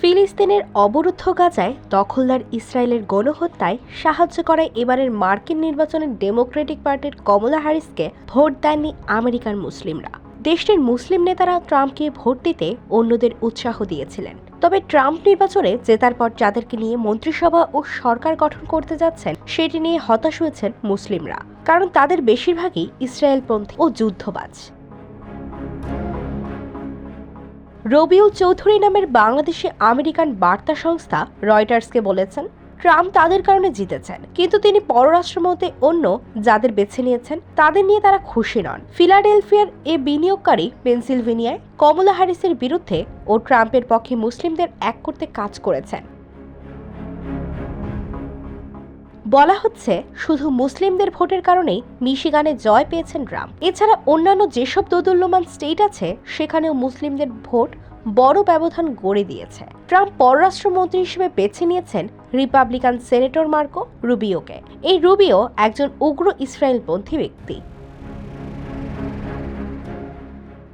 ফিলিস্তিনের অবরুদ্ধ গাজায় দখলদার ইসরায়েলের গণহত্যায় সাহায্য করায় এবারের মার্কিন নির্বাচনে ডেমোক্রেটিক পার্টির কমলা হ্যারিসকে ভোট দেননি আমেরিকার মুসলিমরা। দেশটির মুসলিম নেতারা ট্রাম্পকে ভোট দিতে অন্যদের উৎসাহ দিয়েছিলেন। তবে ট্রাম্প নির্বাচনে জেতার পর যাদেরকে নিয়ে মন্ত্রিসভা ও সরকার গঠন করতে যাচ্ছেন, সেটি নিয়ে হতাশ হয়েছেন মুসলিমরা। কারণ তাদের বেশিরভাগই ইসরায়েলপন্থী ও যুদ্ধবাজ। রবিউল চৌধুরী নামের বাংলাদেশে আমেরিকান বার্তা সংস্থা রয়টার্সকে বলেছেন, ট্রাম্প তাদের কারণে জিতেছেন, কিন্তু তিনি পররাষ্ট্রমন্ত্রী অন্য যাদের বেছে নিয়েছেন, তাদের নিয়ে তারা খুশি নন। ফিলাডেলফিয়ার এ বিনিয়োগকারী পেনসিলভেনিয়ায় কমলা হ্যারিসের বিরুদ্ধে ও ট্রাম্পের পক্ষে মুসলিমদের এক করতে কাজ করেছেন। বলা হচ্ছে, শুধু মুসলিমদের ভোটের কারণেই মিশিগানে জয় পেয়েছেন ট্রাম্প এছাড়া অন্যান্য যেসব দোদুল্যমান স্টেট আছে, সেখানেও মুসলিমদের ভোট বড় ব্যবধান গড়ে দিয়েছে। ট্রাম্প পররাষ্ট্রমন্ত্রী হিসেবে বেছে নিয়েছেন রিপাবলিকান সেনেটর মার্কো রুবিওকে। এই রুবিও একজন উগ্র ইসরায়েলপন্থী ব্যক্তি।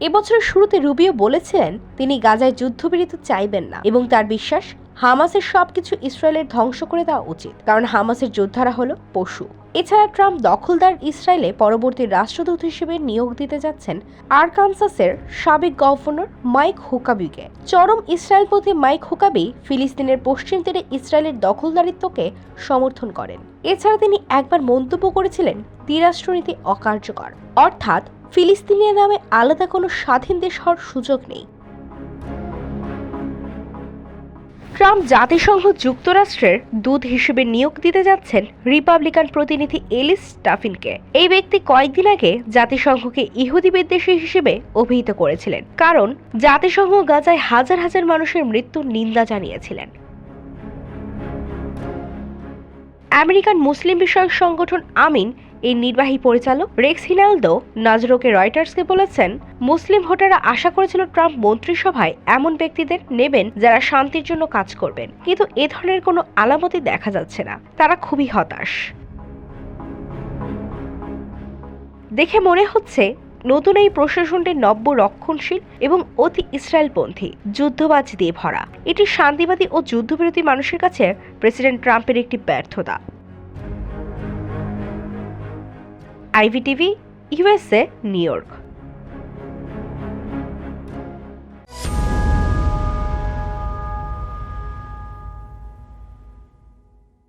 এবছরের শুরুতে রুবিও বলেছিলেন, তিনি গাজায় যুদ্ধবিরতি চাইবেন না এবং তার বিশ্বাস হামাসের সবকিছু ইসরায়েলের ধ্বংস করে দেওয়া উচিত, কারণ হামাসের যোদ্ধারা হলো পশু। এছাড়া ট্রাম্প দখলদার ইসরায়েলে পরবর্তী রাষ্ট্রদূত হিসেবে নিয়োগ দিতে যাচ্ছেন আরকানসাসের সাবেক গভর্নর মাইক হুকাবিকে চরম ইসরায়েলপন্থী মাইক হুকাবি ফিলিস্তিনের পশ্চিম তীরে ইসরায়েলের দখলদারিত্বকে সমর্থন করেন। এছাড়া তিনি একবার মন্তব্য করেছিলেন দ্বিরাষ্ট্রনীতি অকার্যকর। অর্থাৎ ফিলিস্তিনিয়া নামে আলাদা কোনো স্বাধীন দেশ হওয়ার সুযোগ নেই। ট্রাম্প জাতিসংঘ যুক্তরাষ্ট্রের দূত হিসেবে নিয়োগ দিতে যাচ্ছেন রিপাবলিকান প্রতিনিধি এলিস স্টাফিনকে। এই ব্যক্তি কয়েকদিন আগে জাতিসংঘকে ইহুদি বিদ্বেষী হিসেবে অভিহিত করেছিলেন, কারণ জাতিসংঘ গাজায় হাজার হাজার মানুষের মৃত্যুর নিন্দা জানিয়েছিলেন। আমেরিকান মুসলিম বিষয়ক সংগঠন আমিন এর নির্বাহী পরিচালক রেক্স হিনালদো নাজরোকে রয়টার্সকে বলেছেন, মুসলিম ভোটাররা আশা করেছিল ট্রাম্প মন্ত্রিসভায় এমন ব্যক্তিদের নেবেন যারা শান্তির জন্য কাজ করবেন। কিন্তু এ ধরনের কোনো আলামতই দেখা যাচ্ছে না। তারা খুবই হতাশ। দেখে মনে হচ্ছে, নতুন এই প্রশাসনটি নব্য রক্ষণশীল এবং অতি ইসরায়েলপন্থী, যুদ্ধবাজ দিয়ে ভরা। এটি শান্তিবাদী ও যুদ্ধবিরোধী মানুষের কাছে প্রেসিডেন্ট ট্রাম্পের একটি ব্যর্থতা। IVTV USA New York.